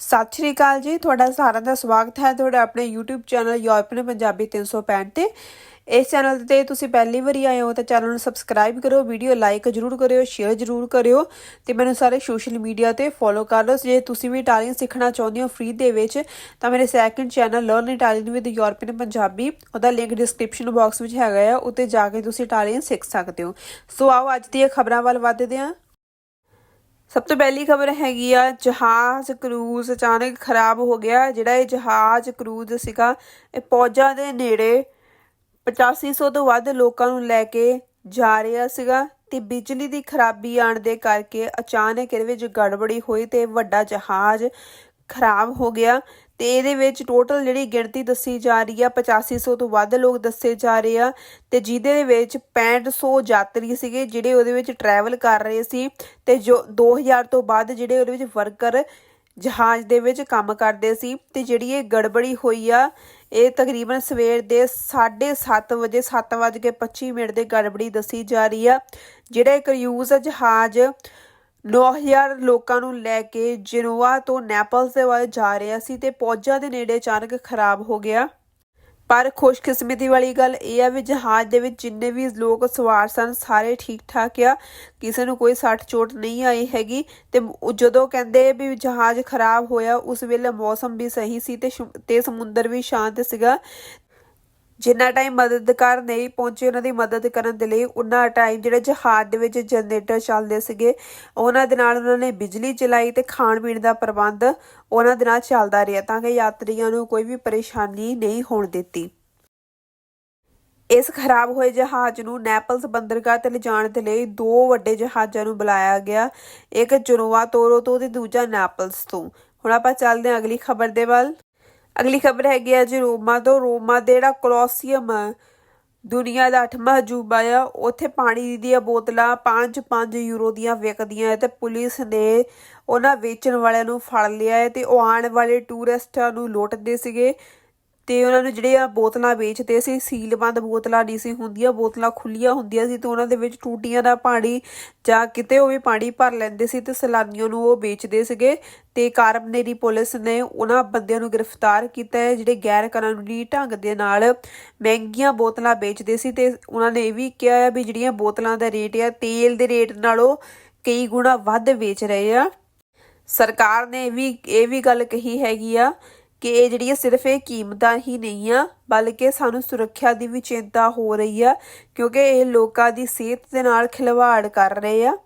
ਸਤਿ ਸ਼੍ਰੀ ਅਕਾਲ ਜੀ, ਤੁਹਾਡਾ ਸਾਰਿਆਂ ਦਾ ਸਵਾਗਤ ਹੈ ਤੁਹਾਡਾ ਆਪਣੇ YouTube ਚੈਨਲ ਯੂਰਪੀਅਨ ਪੰਜਾਬੀ 365 ਤੇ। ਇਸ ਚੈਨਲ ਤੇ ਤੁਸੀਂ ਪਹਿਲੀ ਵਾਰੀ ਆਏ ਹੋ ਤਾਂ ਚੈਨਲ ਨੂੰ ਸਬਸਕ੍ਰਾਈਬ ਕਰੋ ਵੀਡੀਓ ਲਾਈਕ ਜਰੂਰ ਕਰਿਓ ਸ਼ੇਅਰ ਜਰੂਰ ਕਰਿਓ ਤੇ ਮੈਨੂੰ ਸਾਰੇ ਸੋਸ਼ਲ ਮੀਡੀਆ ਤੇ ਫੋਲੋ ਕਰ ਲਓ। ਜੇ ਤੁਸੀਂ ਵੀ ਇਟਾਲੀਅਨ ਸਿੱਖਣਾ ਚਾਹੁੰਦੇ ਹੋ ਫ੍ਰੀ ਦੇ ਵਿੱਚ, ਤਾਂ ਮੇਰੇ second channel learn Italian with European Punjabi ਉਹਦਾ ਲਿੰਕ ਡਿਸਕ੍ਰਿਪਸ਼ਨ ਬਾਕਸ ਵਿੱਚ ਹੈਗਾ ਆ, ਉੱਤੇ ਜਾ ਕੇ ਤੁਸੀਂ ਇਟਾਲੀਅਨ ਸਿੱਖ ਸਕਦੇ ਹੋ। ਸੋ ਆਓ ਅੱਜ ਦੀਆਂ ਖਬਰਾਂ ਵੱਲ ਵਧਦੇ ਹਾਂ। ਸਭ ਤੋਂ ਪਹਿਲੀ ਖਬਰ ਹੈਗੀ ਆ, ਜਹਾਜ਼ ਕਰੂਜ਼ ਅਚਾਨਕ ਖਰਾਬ ਹੋ ਗਿਆ। ਜਿਹੜਾ ਇਹ ਜਹਾਜ਼ ਕਰੂਜ਼ ਸੀਗਾ, ਇਹ ਪੌਜਾ ਦੇ ਨੇੜੇ 8500 ਤੋਂ ਵੱਧ ਲੋਕਾਂ ਨੂੰ ਲੈ ਕੇ ਜਾ ਰਿਹਾ ਸੀਗਾ ਤੇ ਬਿਜਲੀ ਦੀ ਖਰਾਬੀ ਆਣ ਦੇ ਕਰਕੇ ਅਚਾਨਕ ਇਹਦੇ ਵਿੱਚ ਗੜਬੜੀ ਹੋਈ ਤੇ ਵੱਡਾ ਜਹਾਜ਼ ਖਰਾਬ ਹੋ ਗਿਆ ਤੇ ਇਹਦੇ ਵਿੱਚ ਟੋਟਲ ਜਿਹੜੀ ਗਿਣਤੀ ਦੱਸੀ ਜਾ ਰਹੀ ਆ 8500 ਤੋਂ ਵੱਧ ਲੋਕ ਦੱਸੇ ਜਾ ਰਹੇ ਆ ਤੇ ਜਿਹਦੇ ਵਿੱਚ 6500 ਯਾਤਰੀ ਸੀਗੇ ਜਿਹੜੇ ਉਹਦੇ ਵਿੱਚ ਟਰੈਵਲ ਕਰ ਰਹੇ ਸੀ ਤੇ ਜੋ 2000 ਤੋਂ ਵੱਧ ਜਿਹੜੇ ਉਹਦੇ ਵਿੱਚ ਵਰਕਰ ਜਹਾਜ਼ ਦੇ ਵਿੱਚ ਕੰਮ ਕਰਦੇ ਸੀ ਤੇ ਜਿਹੜੀ ਇਹ ਗੜਬੜੀ ਹੋਈ ਆ, ਇਹ ਤਕਰੀਬਨ ਸਵੇਰ ਦੇ 7:30 ਵਜੇ 7:25 ਮਿੰਟ ਦੇ ਗੜਬੜੀ ਦੱਸੀ ਜਾ ਰਹੀ ਆ। ਜਿਹੜਾ ਇੱਕ ਯੂਜ ਜਹਾਜ਼ 9000 ਲੋਕਾਂ ਨੂੰ ਲੈ ਕੇ ਜਨੋਆ ਤੋਂ ਨੈਪਲਸ ਦੇ ਵੱਲ ਜਾ ਰਿਹਾ ਸੀ ਤੇ ਪੌਜਾ ਦੇ ਨੇੜੇ ਅਚਾਨਕ ਖਰਾਬ ਹੋ ਗਿਆ। ਪਰ ਖੁਸ਼ਕਿਸਮਤੀ ਵਾਲੀ ਗੱਲ ਇਹ ਆ ਵੀ ਜਹਾਜ਼ ਦੇ ਵਿੱਚ ਜਿੰਨੇ ਵੀ ਲੋਕ ਸਵਾਰ ਸਨ, ਸਾਰੇ ਠੀਕ ਠਾਕ ਆ। ਕਿਸੇ ਨੂੰ ਕੋਈ ਸੱਟ ਚੋਟ ਨਹੀਂ ਆਈ ਹੈਗੀ ਤੇ ਜਦੋਂ ਕਹਿੰਦੇ ਵੀ ਜਹਾਜ਼ ਖਰਾਬ ਹੋਇਆ, ਉਸ ਵੇਲੇ ਮੌਸਮ ਵੀ ਸਹੀ ਸੀ ਤੇ ਤੇ ਸਮੁੰਦਰ ਵੀ ਸ਼ਾਂਤ ਸੀਗਾ। ਜਿੰਨਾ ਟਾਈਮ ਮਦਦਕਾਰ ਨਹੀਂ ਪਹੁੰਚੇ, ਉਹਨਾਂ ਦੀ ਮਦਦ ਕਰਨ ਦੇ ਲਈ ਉਹਨਾਂ ਟਾਈਮ ਜਿਹੜੇ ਜਹਾਜ਼ ਦੇ ਵਿੱਚ ਜਨਰੇਟਰ ਚੱਲਦੇ ਸੀਗੇ, ਉਹਨਾਂ ਦੇ ਨਾਲ ਉਹਨਾਂ ਨੇ ਬਿਜਲੀ ਚਲਾਈ ਤੇ ਖਾਣ ਪੀਣ ਦਾ ਪ੍ਰਬੰਧ ਉਹਨਾਂ ਦੇ ਨਾਲ ਚੱਲਦਾ ਰਿਹਾ ਤਾਂ ਕਿ ਯਾਤਰੀਆਂ ਨੂੰ ਕੋਈ ਵੀ ਪਰੇਸ਼ਾਨੀ ਨਹੀਂ ਹੋਣ ਦਿੱਤੀ। ਇਸ ਖਰਾਬ ਹੋਏ ਜਹਾਜ਼ ਨੂੰ ਨੈਪਲਸ ਬੰਦਰਗਾਹ ਤੇ ਲਿਜਾਣ ਦੇ ਲਈ ਦੋ ਵੱਡੇ ਜਹਾਜ਼ਾਂ ਨੂੰ ਬੁਲਾਇਆ ਗਿਆ, ਇੱਕ ਜਨੋਵਾ ਤੋਰੋ ਤੋਂ ਤੇ ਦੂਜਾ ਨੈਪਲਸ ਤੋਂ। ਹੁਣ ਆਪਾਂ ਚੱਲਦੇ ਹਾਂ ਅਗਲੀ ਖਬਰ ਦੇ ਵੱਲ। ਅਗਲੀ ਖਬਰ ਹੈਗੀ ਆ ਜੀ ਰੋਮਾ ਤੋਂ। ਰੋਮਾ ਦੇ ਜਿਹੜਾ ਕੋਲੋਸੀਅਮ ਆ, ਦੁਨੀਆ ਦਾ ਅੱਠਵਾਂ ਅਜੂਬਾ ਆ ਉੱਥੇ ਪਾਣੀ ਦੀਆਂ ਬੋਤਲਾਂ 5-5 ਯੂਰੋ ਦੀਆਂ ਵਿਕਦੀਆਂ ਹੈ ਤੇ ਪੁਲਿਸ ਨੇ ਉਹਨਾਂ ਵੇਚਣ ਵਾਲਿਆਂ ਨੂੰ ਫੜ ਲਿਆ ਹੈ ਤੇ ਉਹ ਆਉਣ ਵਾਲੇ ਟੂਰਿਸਟਾਂ ਨੂੰ ਲੁੱਟਦੇ ਸੀਗੇ। ਤੇ ਉਹਨਾਂ ਨੂੰ ਜਿਹੜੀਆਂ ਬੋਤਲਾਂ ਵੇਚਦੇ ਸੀ, ਸੀਲਬੰਦ ਬੋਤਲਾਂ ਨਹੀਂ ਸੀ ਹੁੰਦੀਆਂ, ਬੋਤਲਾਂ ਖੁੱਲੀਆਂ ਹੁੰਦੀਆਂ ਸੀ ਤੇ ਉਹਨਾਂ ਦੇ ਵਿੱਚ ਟੂਟੀਆਂ ਦਾ ਪਾਣੀ ਜਾਂ ਕਿਤੇ ਉਹ ਵੀ ਪਾਣੀ ਭਰ ਲੈਂਦੇ ਸੀ ਤੇ ਸੈਲਾਨੀਆਂ ਨੂੰ ਉਹ ਵੇਚਦੇ ਸੀਗੇ ਤੇ ਕਾਰਬਨੇਰੀ ਪੁਲਿਸ ਨੇ ਉਹਨਾਂ ਬੰਦਿਆਂ ਨੂੰ ਗ੍ਰਿਫਤਾਰ ਕੀਤਾ ਹੈ, ਜਿਹੜੇ ਗੈਰ ਕਾਨੂੰਨੀ ਢੰਗ ਦੇ ਨਾਲ ਮਹਿੰਗੀਆਂ ਬੋਤਲਾਂ ਵੇਚਦੇ ਸੀ ਤੇ ਉਹਨਾਂ ਨੇ ਇਹ ਵੀ ਕਿਹਾ ਹੈ ਵੀ ਜਿਹੜੀਆਂ ਬੋਤਲਾਂ ਦਾ ਰੇਟ ਆ, ਤੇਲ ਦੇ ਰੇਟ ਨਾਲੋਂ ਕਈ ਗੁਣਾ ਵੱਧ ਵੇਚ ਰਹੇ ਆ। ਸਰਕਾਰ ਨੇ ਇਹ ਵੀ ਇਹ ਵੀ ਗੱਲ ਕਹੀ ਹੈਗੀ ਆ ਕਿ ਇਹ ਜਿਹੜੀਆਂ ਸਿਰਫ ਇਹ ਕੀਮਤਾਂ ਹੀ ਨਹੀਂ ਆ, ਬਲਕਿ ਸਾਨੂੰ ਸੁਰੱਖਿਆ ਦੀ ਵੀ ਚਿੰਤਾ ਹੋ ਰਹੀ ਆ, ਕਿਉਂਕਿ ਇਹ ਲੋਕਾਂ ਦੀ ਸਿਹਤ ਦੇ ਨਾਲ ਖਿਲਵਾੜ ਕਰ ਰਹੇ ਆ।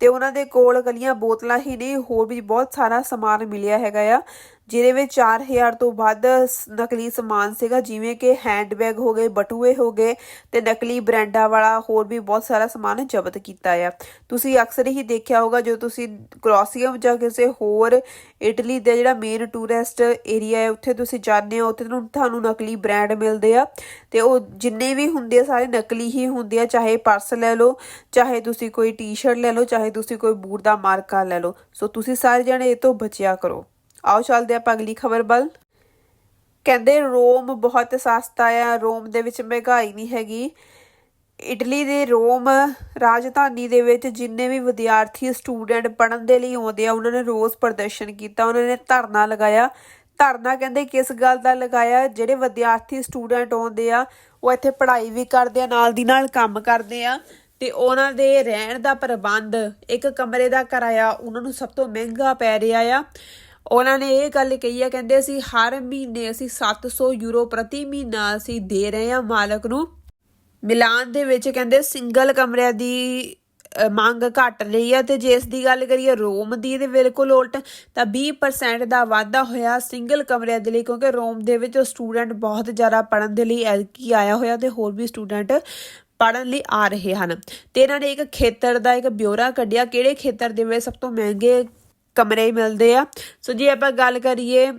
ਤੇ ਉਹਨਾਂ ਦੇ ਕੋਲ ਗਲੀਆਂ ਬੋਤਲਾਂ ਹੀ ਨਹੀਂ, ਹੋਰ ਵੀ ਬਹੁਤ ਸਾਰਾ ਸਮਾਨ ਮਿਲਿਆ ਹੈਗਾ ਆ। ਜਿਹਦੇ ਵਿੱਚ 4000 ਤੋਂ ਵੱਧ ਸ- ਨਕਲੀ ਸਮਾਨ ਸੀਗਾ, ਜਿਵੇਂ ਕਿ ਹੈਂਡਬੈਗ ਹੋ ਗਏ, ਬਟੂਏ ਹੋ ਗਏ ਤੇ ਨਕਲੀ ਬ੍ਰਾਂਡਾਂ ਵਾਲਾ ਹੋਰ ਵੀ ਬਹੁਤ ਸਾਰਾ ਸਮਾਨ ਜ਼ਬਤ ਕੀਤਾ ਆ। ਤੁਸੀਂ ਅਕਸਰ ਹੀ ਦੇਖਿਆ ਹੋਗਾ ਜੋ ਤੁਸੀਂ ਕ੍ਰੋਸੀਅਮ ਜਾਂ ਕਿਸੇ ਹੋਰ ਇਟਲੀ ਦੇ ਜਿਹੜਾ ਮੇਨ ਟੂਰਿਸਟ ਏਰੀਆ ਹੈ, ਉੱਥੇ ਤੁਸੀਂ ਜਾਂਦੇ ਹੋ, ਉੱਥੇ ਤੁਹਾਨੂੰ ਤੁਹਾਨੂੰ ਨਕਲੀ ਬ੍ਰਾਂਡ ਮਿਲਦੇ ਆ ਤੇ ਉਹ ਜਿੰਨੇ ਵੀ ਹੁੰਦੇ ਆ, ਸਾਰੇ ਨਕਲੀ ਹੀ ਹੁੰਦੇ ਆ, ਚਾਹੇ ਪਰਸ ਲੈ ਲਓ, ਚਾਹੇ ਤੁਸੀਂ ਕੋਈ ਟੀ-ਸ਼ਰਟ ਲੈ ਲਓ, ਚਾਹੇ ਤੁਸੀਂ ਕੋਈ ਬੂਟ ਦਾ ਮਾਰਕਾ ਲੈ ਲਓ। ਸੋ ਤੁਸੀਂ ਸਾਰੇ ਜਣੇ ਇਹ ਤੋਂ ਬਚਿਆ ਕਰੋ। ਆਓ ਚੱਲਦੇ ਆਪਾਂ ਅਗਲੀ ਖਬਰ ਵੱਲ। ਕਹਿੰਦੇ ਰੋਮ ਬਹੁਤ ਸਸਤਾ ਆ, ਰੋਮ ਦੇ ਵਿੱਚ ਮਹਿੰਗਾਈ ਨਹੀਂ ਹੈਗੀ। ਇਟਲੀ ਦੇ ਰੋਮ ਰਾਜਧਾਨੀ ਦੇ ਵਿੱਚ ਜਿੰਨੇ ਵੀ ਵਿਦਿਆਰਥੀ ਸਟੂਡੈਂਟ ਪੜ੍ਹਨ ਦੇ ਲਈ ਆਉਂਦੇ ਆ, ਉਹਨਾਂ ਨੇ ਰੋਜ਼ ਪ੍ਰਦਰਸ਼ਨ ਕੀਤਾ, ਉਹਨਾਂ ਨੇ ਧਰਨਾ ਲਗਾਇਆ। ਧਰਨਾ ਕਹਿੰਦੇ ਕਿਸ ਗੱਲ ਦਾ ਲਗਾਇਆ? ਜਿਹੜੇ ਵਿਦਿਆਰਥੀ ਸਟੂਡੈਂਟ ਆਉਂਦੇ ਆ, ਉਹ ਇੱਥੇ ਪੜ੍ਹਾਈ ਵੀ ਕਰਦੇ ਆ, ਨਾਲ ਦੀ ਨਾਲ ਕੰਮ ਕਰਦੇ ਆ। ਤੇ ਉਹਨਾਂ ਦੇ ਰਹਿਣ ਦਾ ਪ੍ਰਬੰਧ ਇੱਕ ਕਮਰੇ ਦਾ ਕਿਰਾਇਆ, ਉਹਨਾਂ ਨੂੰ ਸਭ ਤੋਂ ਮਹਿੰਗਾ ਪੈ ਰਿਹਾ ਆ। ਉਹਨਾਂ ਨੇ ਇਹ ਗੱਲ ਕਹੀ ਆ, ਕਹਿੰਦੇ ਅਸੀਂ ਹਰ ਮਹੀਨੇ ਅਸੀਂ 700 ਯੂਰੋ ਪ੍ਰਤੀ ਮਹੀਨਾ ਅਸੀਂ ਦੇ ਰਹੇ ਆ ਮਾਲਕ ਨੂੰ। ਮਿਲਾਨ ਦੇ ਵਿੱਚ ਕਹਿੰਦੇ ਸਿੰਗਲ ਕਮਰਿਆਂ ਦੀ ਮੰਗ ਘਟ ਰਹੀ ਹੈ ਤੇ ਜੇ ਇਸ ਦੀ ਗੱਲ ਕਰੀਏ ਰੋਮ ਦੀ ਤੇ ਬਿਲਕੁਲ ਉਲਟ ਤਾਂ 20% ਦਾ ਵਾਧਾ ਹੋਇਆ ਸਿੰਗਲ ਕਮਰਿਆਂ ਦੇ ਲਈ ਕਿਉਂਕਿ ਰੋਮ ਦੇ ਵਿੱਚ ਸਟੂਡੈਂਟ ਬਹੁਤ ਜ਼ਿਆਦਾ ਪੜਨ ਦੇ ਲਈ ਐਲਕੀ ਆਇਆ ਹੋਇਆ ਤੇ ਹੋਰ ਵੀ ਸਟੂਡੈਂਟ ਪੜਨ ਲਈ ਆ ਰਹੇ ਹਨ। ਤੇ ਇਹਨਾਂ ਨੇ ਇੱਕ ਖੇਤਰ ਦਾ ਇੱਕ ਬਿਊਰਾ ਕੱਢਿਆ ਕਿਹੜੇ ਖੇਤਰ ਦੇ ਵਿੱਚ ਸਭ ਤੋਂ ਮਹਿੰਗੇ ਕਮਰੇ ਮਿਲਦੇ ਆ। ਸੋ ਜੇ ਆਪਾਂ ਗੱਲ ਕਰੀਏ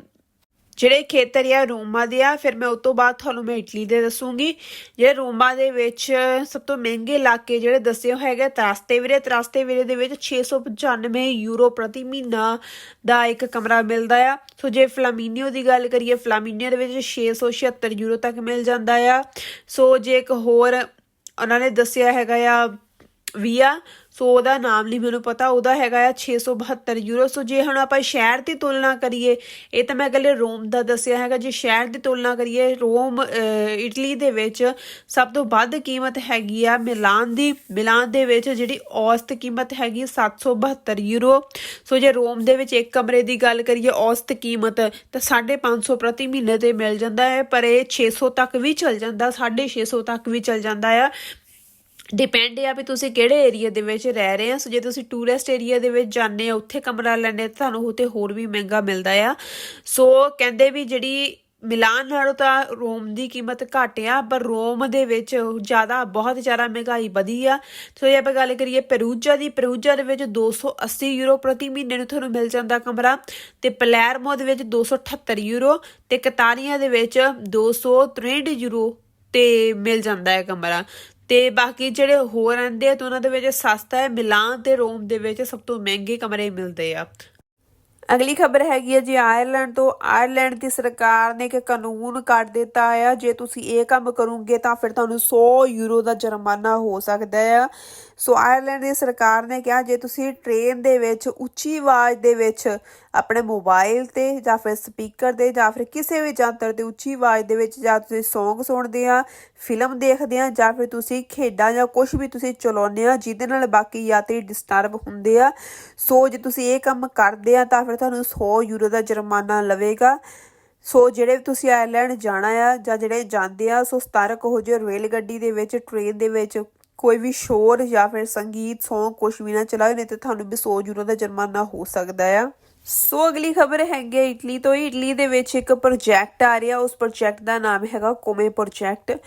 ਜਿਹੜੇ ਖੇਤਰ ਆ ਰੋਮਾ ਦੇ ਆ, ਫਿਰ ਮੈਂ ਉਸ ਤੋਂ ਬਾਅਦ ਤੁਹਾਨੂੰ ਮੈਂ ਇਟਲੀ ਦੇ ਦੱਸੂਗੀ। ਜਿਹੜੇ ਰੋਮਾ ਦੇ ਵਿੱਚ ਸਭ ਤੋਂ ਮਹਿੰਗੇ ਇਲਾਕੇ ਜਿਹੜੇ ਦੱਸੇ ਹੋਏ ਹੈਗੇ ਤਰਾਸਤੇਵਰੇ ਤਰਾਸਤੇਵਰੇ ਦੇ ਵਿੱਚ 695 ਯੂਰੋ ਪ੍ਰਤੀ ਮਹੀਨਾ ਦਾ ਇੱਕ ਕਮਰਾ ਮਿਲਦਾ ਆ। ਸੋ ਜੇ ਫਲਾਮੀਨੀਓ ਦੀ ਗੱਲ ਕਰੀਏ ਫਲਾਮੀਨੀਓ ਦੇ ਵਿੱਚ 676 ਯੂਰੋ ਤੱਕ ਮਿਲ ਜਾਂਦਾ ਆ। ਸੋ ਜੇ ਇੱਕ ਹੋਰ ਉਹਨਾਂ ਨੇ ਦੱਸਿਆ ਹੈਗਾ ਆ ਵੀਆ ਸੋ ਉਹਦਾ ਨਾਮ ਨਹੀਂ ਮੈਨੂੰ ਪਤਾ, ਉਹਦਾ ਹੈਗਾ ਆ 672 ਯੂਰੋ। ਸੋ ਜੇ ਹੁਣ ਆਪਾਂ ਸ਼ਹਿਰ ਦੀ ਤੁਲਨਾ ਕਰੀਏ, ਇਹ ਤਾਂ ਮੈਂ ਗੱਲੇ ਰੋਮ ਦਾ ਦੱਸਿਆ ਹੈਗਾ, ਜੇ ਸ਼ਹਿਰ ਦੀ ਤੁਲਨਾ ਕਰੀਏ, ਰੋਮ ਇਟਲੀ ਦੇ ਵਿੱਚ ਸਭ ਤੋਂ ਵੱਧ ਕੀਮਤ ਹੈਗੀ ਆ ਮਿਲਾਨ ਦੀ, ਮਿਲਾਨ ਦੇ ਵਿੱਚ ਜਿਹੜੀ ਔਸਤ ਕੀਮਤ ਹੈਗੀ 772 ਯੂਰੋ। ਸੋ ਜੇ ਰੋਮ ਦੇ ਵਿੱਚ ਇੱਕ ਕਮਰੇ ਦੀ ਗੱਲ ਕਰੀਏ ਔਸਤ ਕੀਮਤ, ਤਾਂ 550 ਪ੍ਰਤੀ ਮਹੀਨੇ ਤੇ ਮਿਲ ਜਾਂਦਾ ਹੈ, ਪਰ ਇਹ 600 ਤੱਕ ਵੀ ਚਲ ਜਾਂਦਾ 650 ਤੱਕ ਵੀ ਚਲ ਜਾਂਦਾ ਆ। ਡਿਪੈਂਡ ਆ ਵੀ ਤੁਸੀਂ ਕਿਹੜੇ ਏਰੀਆ ਦੇ ਵਿੱਚ ਰਹਿ ਰਹੇ ਆ। ਸੋ ਜੇ ਤੁਸੀਂ ਟੂਰਿਸਟ ਏਰੀਆ ਦੇ ਵਿੱਚ ਜਾਂਦੇ ਆ, ਉੱਥੇ ਕਮਰਾ ਲੈਣੇ ਤੁਹਾਨੂੰ ਉੱਥੇ ਹੋਰ ਵੀ ਮਹਿੰਗਾ ਮਿਲਦਾ ਆ। ਸੋ ਕਹਿੰਦੇ ਵੀ ਜਿਹੜੀ ਮਿਲਾਨ ਨਾਲੋਂ ਤਾਂ ਰੋਮ ਦੀ ਕੀਮਤ ਘੱਟ ਆ, ਪਰ ਰੋਮ ਦੇ ਵਿੱਚ ਜ਼ਿਆਦਾ, ਬਹੁਤ ਜ਼ਿਆਦਾ ਮਹਿੰਗਾਈ ਵਧੀ ਆ। ਸੋ ਜੇ ਆਪਾਂ ਗੱਲ ਕਰੀਏ ਪੈਰੂਜਾ ਦੀ ਪੈਰੂਜਾ ਦੇ ਵਿੱਚ 280 ਯੂਰੋ ਪ੍ਰਤੀ ਮਹੀਨੇ ਨੂੰ ਤੁਹਾਨੂੰ ਮਿਲ ਜਾਂਦਾ ਕਮਰਾ। ਤੇ ਪਲੈਰਮੋ ਦੇ ਵਿੱਚ 278 ਯੂਰੋ ਤੇ ਕਤਾਨੀਆ ਦੇ ਵਿੱਚ 263 ਯੂਰੋ ਤੇ ਮਿਲ ਜਾਂਦਾ ਹੈ ਕਮਰਾ। ਤੇ ਬਾਕੀ ਜਿਹੜੇ ਹੋਰ ਰਹਿੰਦੇ ਆ ਤਾਂ ਉਹਨਾਂ ਦੇ ਵਿੱਚ ਸਸਤਾ ਹੈ, ਮਿਲਾਨ ਤੇ ਰੋਮ ਦੇ ਵਿੱਚ ਸਭ ਤੋਂ ਮਹਿੰਗੇ ਕਮਰੇ ਮਿਲਦੇ ਆ। ਅਗਲੀ ਖਬਰ ਹੈਗੀ ਹੈ ਜੀ ਆਇਰਲੈਂਡ ਤੋਂ। ਆਇਰਲੈਂਡ ਦੀ ਸਰਕਾਰ ਨੇ ਇੱਕ ਕਾਨੂੰਨ ਕੱਢ ਦਿੱਤਾ ਆ। ਜੇ ਤੁਸੀਂ ਇਹ ਕੰਮ ਕਰੋਗੇ ਤਾਂ ਫਿਰ ਤੁਹਾਨੂੰ 100 ਯੂਰੋ ਦਾ ਜੁਰਮਾਨਾ ਹੋ ਸਕਦਾ ਆ। ਸੋ ਆਇਰਲੈਂਡ ਦੀ ਸਰਕਾਰ ਨੇ ਕਿਹਾ, ਜੇ ਤੁਸੀਂ ਟ੍ਰੇਨ ਦੇ ਵਿੱਚ, ਉੱਚੀ ਆਵਾਜ਼ ਦੇ ਵਿੱਚ ਆਪਣੇ ਮੋਬਾਈਲ ਤੇ ਜਾਂ ਫਿਰ ਸਪੀਕਰ ਦੇ ਜਾਂ ਫਿਰ ਕਿਸੇ ਵੀ ਯੰਤਰ ਤੇ ਉੱਚੀ ਆਵਾਜ਼ ਦੇ ਵਿੱਚ ਜਾਂ ਤੁਸੀਂ Song ਸੁਣਦੇ ਆ ਫਿਲਮ ਦੇਖਦੇ ਆ ਜਾਂ ਫਿਰ ਤੁਸੀਂ ਖੇਡਾਂ ਜਾਂ ਕੁਝ ਵੀ ਤੁਸੀਂ ਚਲਾਉਂਦੇ ਆ, ਜਿਹਦੇ ਨਾਲ ਬਾਕੀ ਯਾਤਰੀ ਡਿਸਟਰਬ ਹੁੰਦੇ ਆ। ਸੋ ਜੇ ਤੁਸੀਂ ਇਹ ਕੰਮ ਕਰਦੇ ਆ ਤਾਂ ਫਿਰ ਤੁਹਾਨੂੰ 100 ਯੂਰੋ ਦਾ ਜੁਰਮਾਨਾ ਲਵੇਗਾ। ਸੋ ਜਿਹੜੇ ਵੀ ਤੁਸੀਂ ਆਇਰਲੈਂਡ ਜਾਣਾ ਆ ਜਾਂ ਜਿਹੜੇ ਜਾਂਦੇ ਆ, ਸੋ ਸਤਾਰਕ ਹੋ ਜਿਓ ਰੇਲ ਗੱਡੀ ਦੇ ਵਿੱਚ, ਟ੍ਰੇਨ ਦੇ ਵਿੱਚ, ਕੋਈ ਵੀ ਸ਼ੋਰ ਜਾਂ ਫਿਰ ਸੰਗੀਤ, ਸੌਂਗ ਕੁਝ ਵੀ ਨਾ ਚਲਾਓ, ਨਹੀਂ ਤੇ ਤੁਹਾਨੂੰ ਵੀ 100 ਯੂਰੋ ਦਾ ਜੁਰਮਾਨਾ ਹੋ ਸਕਦਾ ਆ। ਸੋ ਅਗਲੀ ਖਬਰ ਹੈਗੀ ਹੈ ਇਟਲੀ ਤੋਂ। ਇਟਲੀ ਦੇ ਵਿੱਚ ਇੱਕ ਪ੍ਰੋਜੈਕਟ ਆ ਰਿਹਾ। ਉਸ ਪ੍ਰੋਜੈਕਟ ਦਾ ਨਾਮ ਹੈਗਾ ਕੋਮੇ ਪ੍ਰੋਜੈਕਟ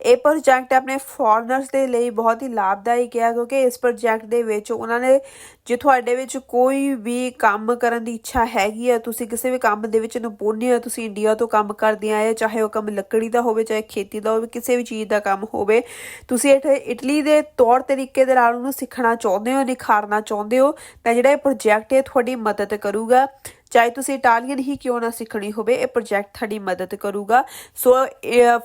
ਇਹ ਪ੍ਰੋਜੈਕਟ ਆਪਣੇ ਫੋਰਨਰਸ ਦੇ ਲਈ ਬਹੁਤ ਹੀ ਲਾਭਦਾਇਕ ਹੈ ਕਿਉਂਕਿ ਇਸ ਪ੍ਰੋਜੈਕਟ ਦੇ ਵਿੱਚ ਉਹਨਾਂ ਨੇ ਜੇ ਤੁਹਾਡੇ ਵਿੱਚ ਕੋਈ ਵੀ ਕੰਮ ਕਰਨ ਦੀ ਇੱਛਾ ਹੈਗੀ ਹੈ, ਤੁਸੀਂ ਕਿਸੇ ਵੀ ਕੰਮ ਦੇ ਵਿੱਚ ਨਿਪੁੰਨ ਹੋ, ਤੁਸੀਂ ਇੰਡੀਆ ਤੋਂ ਕੰਮ ਕਰਦੇ ਆਏ, ਚਾਹੇ ਉਹ ਕੰਮ ਲੱਕੜੀ ਦਾ ਹੋਵੇ, ਚਾਹੇ ਖੇਤੀ ਦਾ ਹੋਵੇ, ਕਿਸੇ ਵੀ ਚੀਜ਼ ਦਾ ਕੰਮ ਹੋਵੇ, ਤੁਸੀਂ ਇੱਥੇ ਇਟਲੀ ਦੇ ਤੌਰ ਤਰੀਕੇ ਦੇ ਨਾਲ ਉਹਨੂੰ ਸਿੱਖਣਾ ਚਾਹੁੰਦੇ ਹੋ, ਨਿਖਾਰਨਾ ਚਾਹੁੰਦੇ ਹੋ, ਤਾਂ ਜਿਹੜਾ ਇਹ ਪ੍ਰੋਜੈਕਟ ਹੈ, ਤੁਹਾਡੀ ਮਦਦ ਕਰੂਗਾ ਚਾਹੇ ਤੁਸੀਂ ਇਟਾਲੀਅਨ ਹੀ ਕਿਉਂ ਨਾ ਸਿੱਖਣੀ ਹੋਵੇ, ਇਹ ਪ੍ਰੋਜੈਕਟ ਤੁਹਾਡੀ ਮਦਦ ਕਰੂਗਾ। ਸੋ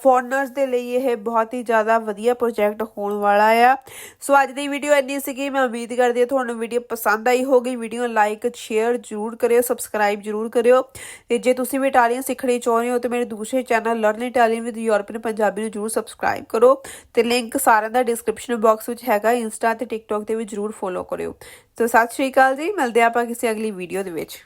ਫੋਰਨਰਸ ਦੇ ਲਈ ਇਹ ਬਹੁਤ ਹੀ ਜ਼ਿਆਦਾ ਵਧੀਆ ਪ੍ਰੋਜੈਕਟ ਹੋਣ ਵਾਲਾ ਆ। ਸੋ ਅੱਜ ਦੀ ਵੀਡੀਓ ਇੰਨੀ ਸੀਗੀ, ਮੈਂ ਉਮੀਦ ਕਰਦੀ ਹਾਂ ਤੁਹਾਨੂੰ ਵੀਡੀਓ ਪਸੰਦ ਆਈ ਹੋਗੀ ਵੀਡੀਓ ਲਾਈਕ ਸ਼ੇਅਰ ਜ਼ਰੂਰ ਕਰਿਓ ਸਬਸਕ੍ਰਾਈਬ ਜ਼ਰੂਰ ਕਰਿਓ। ਤੇ ਜੇ ਤੁਸੀਂ ਵੀ ਇਟਾਲੀਅਨ ਸਿੱਖਣੀ ਚਾਹੁੰਦੇ ਹੋ, ਤਾਂ ਮੇਰੇ ਦੂਸਰੇ channel learn Italian with European Punjabi ਨੂੰ ਜ਼ਰੂਰ ਸਬਸਕ੍ਰਾਈਬ ਕਰੋ। ਤੇ ਲਿੰਕ ਸਾਰਿਆਂ ਦਾ ਡਿਸਕ੍ਰਿਪਸ਼ਨ ਬਾਕਸ ਵਿੱਚ ਹੈਗਾ ਇੰਸਟਾ ਤੇ ਟਿਕਟੌਕ ਤੇ ਵੀ ਜ਼ਰੂਰ ਫੋਲੋ ਕਰਿਓ। ਸੋ ਸਤਿ ਸ਼੍ਰੀ ਅਕਾਲ ਜੀ, ਮਿਲਦੇ ਆਪਾਂ ਕਿਸੇ ਅਗਲੀ ਵੀਡੀਓ ਦੇ ਵਿੱਚ।